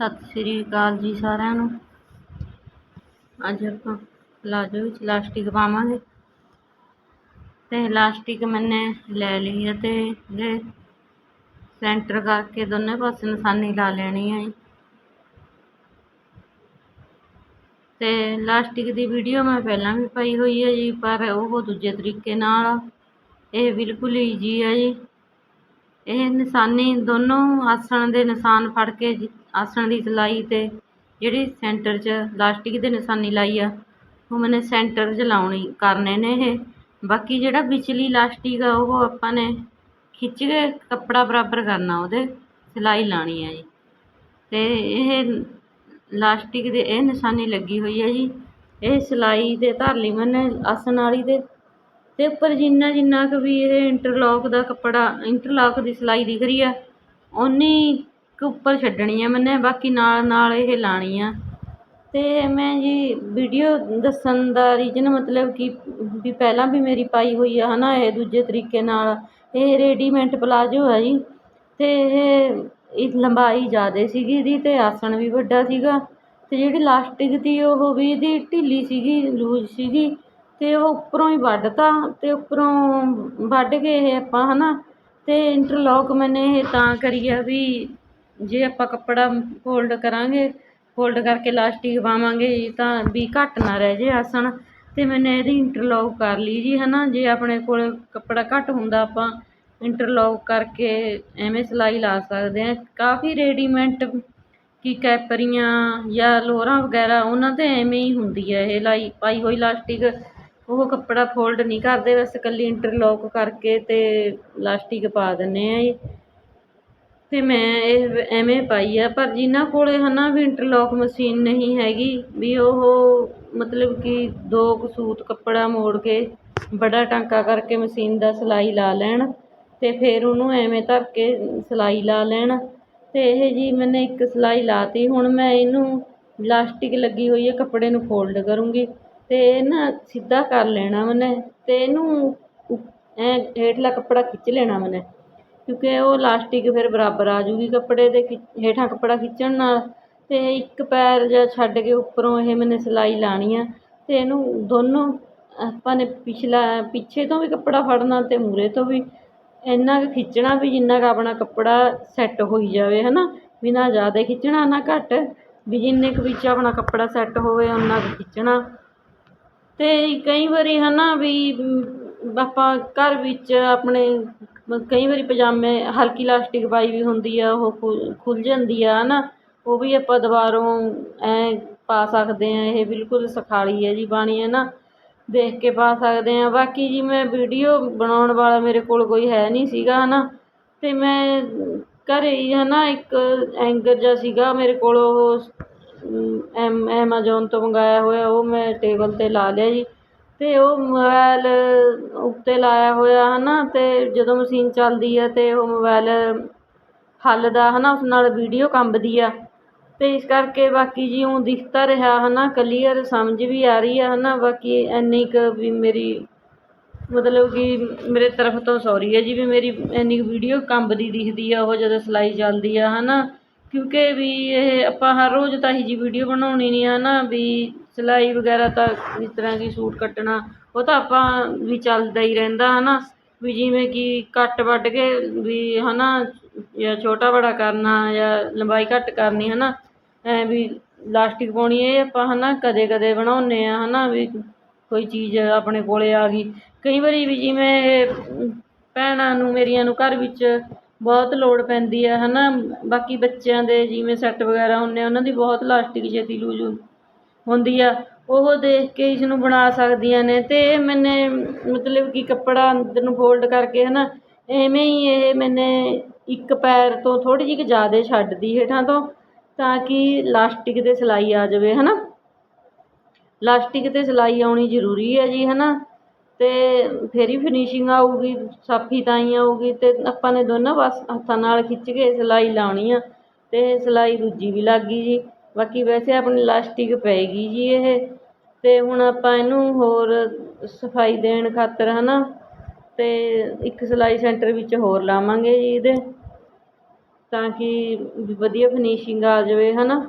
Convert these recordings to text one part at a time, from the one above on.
ਸਤਿ ਸ੍ਰੀ ਅਕਾਲ ਜੀ ਸਾਰਿਆਂ ਨੂੰ। ਅੱਜ ਆਪਾਂ ਪਲਾਜੋ ਵਿੱਚ ਇਲਾਸਟਿਕ ਪਾਵਾਂਗੇ। ਤੇ ਇਲਾਸਟਿਕ ਮੈਨੇ ਲੈ ਲਈ ਹੈ ਤੇ ਇਹ ਸੈਂਟਰ ਕਰਕੇ ਦੋਨੇ ਪਾਸੇ ਨਿਸ਼ਾਨੀ ਲਾ ਲੈਣੀ ਹੈ ਜੀ। ਤੇ ਇਲਾਸਟਿਕ ਦੀ ਵੀਡੀਓ ਮੈਂ ਪਹਿਲਾਂ ਵੀ ਪਾਈ ਹੋਈ ਹੈ ਜੀ, ਪਰ ਉਹ ਦੂਜੇ ਤਰੀਕੇ ਨਾਲ ਇਹ ਬਿਲਕੁਲ ਈਜੀ ਹੈ ਜੀ। ਇਹ ਨਿਸ਼ਾਨੀ ਦੋਨੋਂ ਆਸਣ ਦੇ ਨਿਸ਼ਾਨ ਫੜ ਕੇ ਆਸਣ ਦੀ ਸਿਲਾਈ ਅਤੇ ਜਿਹੜੀ ਸੈਂਟਰ 'ਚ ਲਾਸਟਿਕ ਦੇ ਨਿਸ਼ਾਨੀ ਲਾਈ ਆ, ਉਹ ਮੈਨੇ ਸੈਂਟਰ 'ਚ ਲਾਉਣੀ, ਕਰਨੇ ਨੇ ਇਹ। ਬਾਕੀ ਜਿਹੜਾ ਵਿਚਲੀ ਇਲਾਸਟਿਕ ਆ, ਉਹ ਆਪਾਂ ਨੇ ਖਿੱਚ ਕੇ ਕੱਪੜਾ ਬਰਾਬਰ ਕਰਨਾ ਉਹਦੇ, ਸਿਲਾਈ ਲਾਉਣੀ ਹੈ ਜੀ। ਅਤੇ ਇਹ ਲਾਸਟਿਕ ਦੇ, ਇਹ ਨਿਸ਼ਾਨੀ ਲੱਗੀ ਹੋਈ ਹੈ ਜੀ। ਇਹ ਸਿਲਾਈ ਦੇ ਧਰ ਲਈ ਮੈਨੇ ਆਸਣ ਵਾਲੀ ਦੇ ਤੇ ਉੱਪਰ ਜਿੰਨਾ ਜਿੰਨਾ ਕੁ ਵੀ ਇਹ ਇੰਟਰਲੋਕ ਦਾ ਕੱਪੜਾ ਇੰਟਰਲੋਕ ਦੀ ਸਿਲਾਈ ਦਿਖ ਰਹੀ ਆ, ਓਨੀ ਕੁ ਉੱਪਰ ਛੱਡਣੀ ਆ ਮੈਨੇ, ਬਾਕੀ ਨਾਲ ਨਾਲ ਇਹ ਲਾਣੀ ਆ। ਤੇ ਮੈਂ ਜੀ ਵੀਡੀਓ ਦੱਸਣ ਦਾ ਰੀਜਨ ਮਤਲਬ ਕਿ ਵੀ ਪਹਿਲਾਂ ਵੀ ਮੇਰੀ ਪਾਈ ਹੋਈ ਆ ਹੈ ਨਾ ਇਹ ਦੂਜੇ ਤਰੀਕੇ ਨਾਲ, ਇਹ ਰੇਡੀਮੇਟ ਪਲਾਜੋ ਆ ਜੀ। ਤੇ ਇਹ ਇਹ ਲੰਬਾਈ ਜ਼ਿਆਦਾ ਸੀਗੀ ਇਹਦੀ ਤੇ ਆਸਣ ਵੀ ਵੱਡਾ ਸੀਗਾ। ਤੇ ਜਿਹੜੀ ਲਾਸਟਿਕ ਦੀ ਉਹ ਵੀ ਇਹਦੀ ਢਿੱਲੀ ਸੀਗੀ, ਲੂਜ਼ ਸੀਗੀ। ਅਤੇ ਉਹ ਉੱਪਰੋਂ ਹੀ ਵੱਢਤਾ ਅਤੇ ਉੱਪਰੋਂ ਵੱਢ ਕੇ ਇਹ ਆਪਾਂ ਹੈ ਨਾ ਅਤੇ ਇੰਟਰਲੋਕ ਮੈਨੇ ਇਹ ਤਾਂ ਕਰੀ ਆ ਵੀ ਜੇ ਆਪਾਂ ਕੱਪੜਾ ਫੋਲਡ ਕਰਾਂਗੇ ਫੋਲਡ ਕਰਕੇ ਇਲਾਸਟਿਕ ਪਾਵਾਂਗੇ ਜੀ ਤਾਂ ਵੀ ਘੱਟ ਨਾ ਰਹਿ ਜੇ ਆਸਣ। ਅਤੇ ਮੈਨੇ ਇਹਦੀ ਇੰਟਰਲੋਕ ਕਰ ਲਈ ਜੀ ਹੈ ਨਾ ਜੇ ਆਪਣੇ ਕੋਲ ਕੱਪੜਾ ਘੱਟ ਹੁੰਦਾ ਆਪਾਂ ਇੰਟਰਲੋਕ ਕਰਕੇ ਐਵੇਂ ਸਿਲਾਈ ਲਾ ਸਕਦੇ ਹਾਂ। ਕਾਫੀ ਰੇਡੀਮੇਟ ਕਿ ਕੈਪਰੀਆਂ ਜਾਂ ਲੋਰਾਂ ਵਗੈਰਾ ਉਹਨਾਂ 'ਤੇ ਐਵੇਂ ਹੀ ਹੁੰਦੀ ਹੈ ਇਹ ਲਾਈ, ਪਾਈ ਹੋਈ ਇਲਾਸਟਿਕ ਉਹ ਕੱਪੜਾ ਫੋਲਡ ਨਹੀਂ ਕਰਦੇ, ਬਸ ਇਕੱਲੀ ਇੰਟਰਲੋਕ ਕਰਕੇ ਤੇ ਇਲਾਸਟਿਕ ਪਾ ਦਿੰਦੇ ਆ ਇਹ ਤੇ ਮੈਂ ਇਹ ਐਵੇਂ ਪਾਈ ਆ, ਪਰ ਜਿਨ੍ਹਾਂ ਕੋਲੇ ਹੈ ਨਾ ਵੀ ਇੰਟਰਲੋਕ ਮਸ਼ੀਨ ਨਹੀਂ ਹੈਗੀ, ਵੀ ਉਹ ਮਤਲਬ ਕਿ ਦੋ ਕੁ ਸੂਤ ਕੱਪੜਾ ਮੋੜ ਕੇ ਬੜਾ ਟਾਂਕਾ ਕਰਕੇ ਮਸ਼ੀਨ ਦਾ ਸਿਲਾਈ ਲਾ ਲੈਣ ਤੇ ਫਿਰ ਉਹਨੂੰ ਐਵੇਂ ਧਰ ਕੇ ਸਿਲਾਈ ਲਾ ਲੈਣ। ਤੇ ਇਹ ਜੀ ਮੈਨੇ ਇੱਕ ਸਿਲਾਈ ਲਾਤੀ, ਹੁਣ ਮੈਂ ਇਹਨੂੰ ਇਲਾਸਟਿਕ ਲੱਗੀ ਹੋਈ ਹੈ ਕੱਪੜੇ ਨੂੰ ਫੋਲਡ ਕਰੂੰਗੀ। ਅਤੇ ਇਹ ਨਾ ਸਿੱਧਾ ਕਰ ਲੈਣਾ ਮੈਨੇ ਅਤੇ ਇਹਨੂੰ ਐਂ ਹੇਠਲਾ ਕੱਪੜਾ ਖਿੱਚ ਲੈਣਾ ਮੈਨੇ ਕਿਉਂਕਿ ਉਹ ਇਲਾਸਟਿਕ ਫਿਰ ਬਰਾਬਰ ਆ ਜੂਗੀ ਕੱਪੜੇ ਦੇ ਹੇਠਾਂ ਕੱਪੜਾ ਖਿੱਚਣ ਨਾਲ ਅਤੇ ਇੱਕ ਪੈਰ ਜਾਂ ਛੱਡ ਕੇ ਉੱਪਰੋਂ ਇਹ ਮੈਨੇ ਸਿਲਾਈ ਲਾਣੀ ਆ ਅਤੇ ਇਹਨੂੰ ਦੋਨੋਂ ਆਪਾਂ ਨੇ ਪਿਛਲਾ, ਪਿੱਛੇ ਤੋਂ ਵੀ ਕੱਪੜਾ ਫੜਨਾ ਅਤੇ ਮੂਹਰੇ ਤੋਂ ਵੀ ਇੰਨਾ ਕੁ ਖਿੱਚਣਾ ਵੀ ਜਿੰਨਾ ਕੁ ਆਪਣਾ ਕੱਪੜਾ ਸੈੱਟ ਹੋਈ ਜਾਵੇ ਹੈ ਨਾ ਵੀ ਨਾ ਜ਼ਿਆਦਾ ਖਿੱਚਣਾ ਨਾ ਘੱਟ, ਵੀ ਜਿੰਨੇ ਕੁ ਵਿੱਚ ਆਪਣਾ ਕੱਪੜਾ ਸੈੱਟ ਹੋਵੇ, ਓਨਾ ਕੁ ਖਿੱਚਣਾ। ਅਤੇ ਕਈ ਵਾਰੀ ਹੈ ਨਾ ਵੀ ਆਪਾਂ ਘਰ ਵਿੱਚ ਆਪਣੇ ਕਈ ਵਾਰੀ ਪਜਾਮੇ, ਹਲਕੀ ਇਲਾਸਟਿਕ ਪਾਈ ਵੀ ਹੁੰਦੀ ਆ, ਉਹ ਖੁੱਲ੍ਹ ਜਾਂਦੀ ਆ ਹੈ ਨਾ ਉਹ ਵੀ ਆਪਾਂ ਦੁਬਾਰੋਂ ਐਂ ਪਾ ਸਕਦੇ ਹਾਂ ਇਹ ਬਿਲਕੁਲ ਸਖਾਲੀ ਹੈ ਜੀ ਪਾਣੀ ਹੈ ਨਾ ਦੇਖ ਕੇ ਪਾ ਸਕਦੇ ਹਾਂ ਬਾਕੀ ਜੀ ਮੈਂ ਵੀਡੀਓ ਬਣਾਉਣ ਵਾਲਾ ਮੇਰੇ ਕੋਲ ਕੋਈ ਹੈ ਨਹੀਂ ਸੀਗਾ ਹੈ ਨਾ ਅਤੇ ਮੈਂ ਘਰ ਹੀ ਹੈ ਨਾ ਇੱਕ ਐਂਗਰ ਜਿਹਾ ਸੀਗਾ ਮੇਰੇ ਕੋਲ, ਉਹ ਐਮ ਐਮਾਜੋਨ ਤੋਂ ਮੰਗਾਇਆ ਹੋਇਆ, ਉਹ ਮੈਂ ਟੇਬਲ 'ਤੇ ਲਾ ਲਿਆ ਜੀ। ਅਤੇ ਉਹ ਮੋਬਾਇਲ ਉੱਤੇ ਲਾਇਆ ਹੋਇਆ ਹੈ ਨਾ ਅਤੇ ਜਦੋਂ ਮਸ਼ੀਨ ਚੱਲਦੀ ਹੈ ਤੇ ਉਹ ਮੋਬਾਇਲ ਹੱਲਦਾ ਹੈ ਨਾ ਉਸ ਨਾਲ ਵੀਡੀਓ ਕੰਬਦੀ ਆ। ਅਤੇ ਇਸ ਕਰਕੇ ਬਾਕੀ ਜੀ ਊਂ ਦਿਖ ਤਾਂ ਰਿਹਾ ਹੈ ਨਾ ਕਲੀਅਰ ਸਮਝ ਵੀ ਆ ਰਹੀ ਆ ਹੈ ਨਾ ਬਾਕੀ ਇੰਨੀ ਕੁ ਵੀ ਮੇਰੀ ਮਤਲਬ ਕਿ ਮੇਰੇ ਤਰਫ ਤੋਂ ਸੋਰੀ ਹੈ ਜੀ ਵੀ ਮੇਰੀ ਇੰਨੀ ਕੁ ਵੀਡੀਓ ਕੰਬਦੀ ਦਿਖਦੀ ਆ, ਉਹ ਜਦੋਂ ਸਿਲਾਈ ਚੱਲਦੀ ਆ ਹੈ ਨਾ ਕਿਉਂਕਿ ਵੀ ਇਹ ਆਪਾਂ ਹਰ ਰੋਜ਼ ਤਾਂ ਇਹੋ ਜਿਹੀ ਵੀਡੀਓ ਬਣਾਉਣੀ ਨਹੀਂ ਹੈ ਨਾ ਵੀ ਸਿਲਾਈ ਵਗੈਰਾ ਤਾਂ ਜਿਸ ਤਰ੍ਹਾਂ ਕਿ ਸੂਟ ਕੱਟਣਾ, ਉਹ ਤਾਂ ਆਪਾਂ ਵੀ ਚੱਲਦਾ ਹੀ ਰਹਿੰਦਾ ਹੈ ਨਾ ਵੀ ਜਿਵੇਂ ਕਿ ਕੱਟ ਵੱਢ ਕੇ ਵੀ ਹੈ ਨਾ ਜਾਂ ਛੋਟਾ ਬੜਾ ਕਰਨਾ ਜਾਂ ਲੰਬਾਈ ਘੱਟ ਕਰਨੀ ਹੈ ਨਾ ਐਂ ਵੀ ਲਾਸਟਿਕ ਪਾਉਣੀ ਇਹ ਆਪਾਂ ਹੈ ਨਾ ਕਦੇ ਕਦੇ ਬਣਾਉਂਦੇ ਹਾਂ ਹੈ ਨਾ ਵੀ ਕੋਈ ਚੀਜ਼ ਆਪਣੇ ਕੋਲ ਆ ਗਈ। ਕਈ ਵਾਰੀ ਵੀ ਜਿਵੇਂ ਇਹ ਭੈਣਾਂ ਨੂੰ ਮੇਰੀਆਂ ਨੂੰ ਘਰ ਵਿੱਚ ਬਹੁਤ ਲੋੜ ਪੈਂਦੀ ਹੈ ਹੈ ਨਾ ਬਾਕੀ ਬੱਚਿਆਂ ਦੇ ਜਿਵੇਂ ਸੈੱਟ ਵਗੈਰਾ ਹੁੰਦੇ ਉਹਨਾਂ ਦੀ ਬਹੁਤ ਇਲਾਸਟਿਕ ਛੇਤੀ ਲੂਜ਼ ਹੁੰਦੀ ਆ। ਉਹ ਦੇਖ ਕੇ ਇਸ ਨੂੰ ਬਣਾ ਸਕਦੀਆਂ ਨੇ ਤੇ ਮੈਨੇ ਮਤਲਬ ਕਿ ਕੱਪੜਾ ਅੰਦਰ ਨੂੰ ਫੋਲਡ ਕਰਕੇ ਹੈ ਨਾ ਐਵੇਂ ਹੀ ਇਹ ਮੈਨੇ ਇੱਕ ਪੈਰ ਤੋਂ ਥੋੜ੍ਹੀ ਜਿਹੀ ਕੁ ਜ਼ਿਆਦਾ ਛੱਡਦੀ ਹੇਠਾਂ ਤੋਂ, ਤਾਂ ਕਿ ਲਾਸਟਿਕ 'ਤੇ ਸਿਲਾਈ ਆ ਜਾਵੇ ਹੈ ਨਾ ਇਲਾਸਟਿਕ 'ਤੇ ਸਿਲਾਈ ਆਉਣੀ ਜ਼ਰੂਰੀ ਹੈ ਜੀ ਹੈ ਨਾ ਅਤੇ ਫਿਰ ਹੀ ਫਿਨਿਸ਼ਿੰਗ ਆਊਗੀ ਸਾਫੀ ਤਾਂ ਹੀ ਆਊਗੀ ਅਤੇ ਆਪਾਂ ਨੇ ਦੋਨਾਂ ਪਾਸ ਹੱਥਾਂ ਨਾਲ ਖਿੱਚ ਕੇ ਸਿਲਾਈ ਲਾਉਣੀ ਆ ਅਤੇ ਸਿਲਾਈ ਦੂਜੀ ਵੀ ਲੱਗ ਗਈ ਜੀ। ਬਾਕੀ ਵੈਸੇ ਆਪਣੀ ਇਲਾਸਟਿਕ ਪਏਗੀ ਜੀ ਇਹ ਅਤੇ ਹੁਣ ਆਪਾਂ ਇਹਨੂੰ ਹੋਰ ਸਫ਼ਾਈ ਦੇਣ ਖਾਤਰ ਹੈ ਨਾ ਅਤੇ ਇੱਕ ਸਿਲਾਈ ਸੈਂਟਰ ਵਿੱਚ ਹੋਰ ਲਾਵਾਂਗੇ ਜੀ ਇਹਦੇ ਤਾਂ ਕਿ ਵਧੀਆ ਫਿਨਿਸ਼ਿੰਗ ਆ ਜਾਵੇ ਹੈ ਨਾ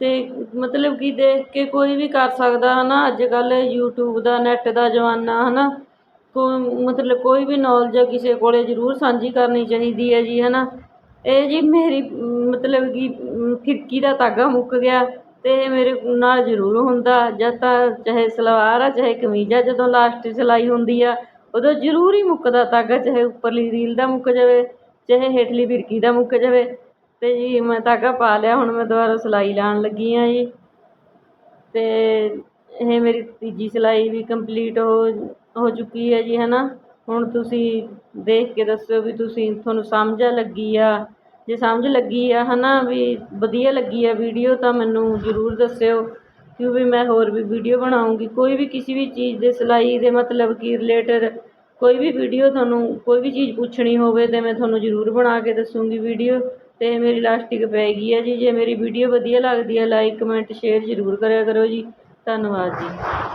ਅਤੇ ਮਤਲਬ ਕਿ ਦੇਖ ਕੇ ਕੋਈ ਵੀ ਕਰ ਸਕਦਾ ਹੈ ਨਾ ਅੱਜ ਕੱਲ੍ਹ ਯੂਟਿਊਬ ਦਾ ਨੈੱਟ ਦਾ ਜ਼ਮਾਨਾ ਹੈ ਨਾ ਕੋ ਮਤਲਬ ਕੋਈ ਵੀ ਨੌਲੇਜ ਕਿਸੇ ਕੋਲ ਜ਼ਰੂਰ ਸਾਂਝੀ ਕਰਨੀ ਚਾਹੀਦੀ ਹੈ ਜੀ ਹੈ ਨਾ ਇਹ ਜੀ ਮੇਰੀ ਮਤਲਬ ਕਿ ਫਿਰਕੀ ਦਾ ਧਾਗਾ ਮੁੱਕ ਗਿਆ ਅਤੇ ਇਹ ਮੇਰੇ ਨਾਲ ਜ਼ਰੂਰ ਹੁੰਦਾ, ਜਾਂ ਤਾਂ ਚਾਹੇ ਸਲਵਾਰ ਆ, ਚਾਹੇ ਕਮੀਜ਼ ਆ, ਜਦੋਂ ਲਾਸਟ ਸਿਲਾਈ ਹੁੰਦੀ ਆ, ਉਦੋਂ ਜ਼ਰੂਰ ਹੀ ਮੁੱਕਦਾ ਧਾਗਾ, ਚਾਹੇ ਉੱਪਰਲੀ ਰੀਲ ਦਾ ਮੁੱਕ ਜਾਵੇ, ਚਾਹੇ ਹੇਠਲੀ ਫਿਰਕੀ ਦਾ ਮੁੱਕ ਜਾਵੇ। ਅਤੇ ਜੀ ਮੈਂ ਧਾਗਾ ਪਾ ਲਿਆ, ਹੁਣ ਮੈਂ ਦੁਬਾਰਾ ਸਿਲਾਈ ਲਾਉਣ ਲੱਗੀ ਹਾਂ ਜੀ। ਅਤੇ ਇਹ ਮੇਰੀ ਤੀਜੀ ਸਿਲਾਈ ਵੀ ਕੰਪਲੀਟ ਹੋ ਹੋ ਚੁੱਕੀ ਹੈ ਜੀ ਹੈ ਨਾ ਹੁਣ ਤੁਸੀਂ ਦੇਖ ਕੇ ਦੱਸਿਓ ਵੀ ਤੁਸੀਂ ਤੁਹਾਨੂੰ ਸਮਝ ਲੱਗੀ ਆ। ਜੇ ਸਮਝ ਲੱਗੀ ਆ ਹੈ ਨਾ ਵੀ ਵਧੀਆ ਲੱਗੀ ਆ ਵੀਡੀਓ, ਤਾਂ ਮੈਨੂੰ ਜ਼ਰੂਰ ਦੱਸਿਓ। ਕਿਉਂ ਵੀ ਮੈਂ ਹੋਰ ਵੀ ਵੀਡੀਓ ਬਣਾਊਂਗੀ ਕੋਈ ਵੀ ਕਿਸੇ ਵੀ ਚੀਜ਼ ਦੇ ਸਿਲਾਈ ਦੇ ਮਤਲਬ ਕਿ ਰਿਲੇਟਡ ਕੋਈ ਵੀ ਵੀਡੀਓ ਤੁਹਾਨੂੰ, ਕੋਈ ਵੀ ਚੀਜ਼ ਪੁੱਛਣੀ ਹੋਵੇ, ਤਾਂ ਮੈਂ ਤੁਹਾਨੂੰ ਜ਼ਰੂਰ ਬਣਾ ਕੇ ਦੱਸੂੰਗੀ ਵੀਡੀਓ। ਅਤੇ ਮੇਰੀ ਲਾਸਟਿਕ ਪੈ ਗਈ ਹੈ ਜੀ। ਜੇ ਮੇਰੀ ਵੀਡੀਓ ਵਧੀਆ ਲੱਗਦੀ ਹੈ ਲਾਈਕ ਕਮੈਂਟ ਸ਼ੇਅਰ ਜ਼ਰੂਰ ਕਰਿਆ ਕਰੋ ਜੀ। ਧੰਨਵਾਦ ਜੀ।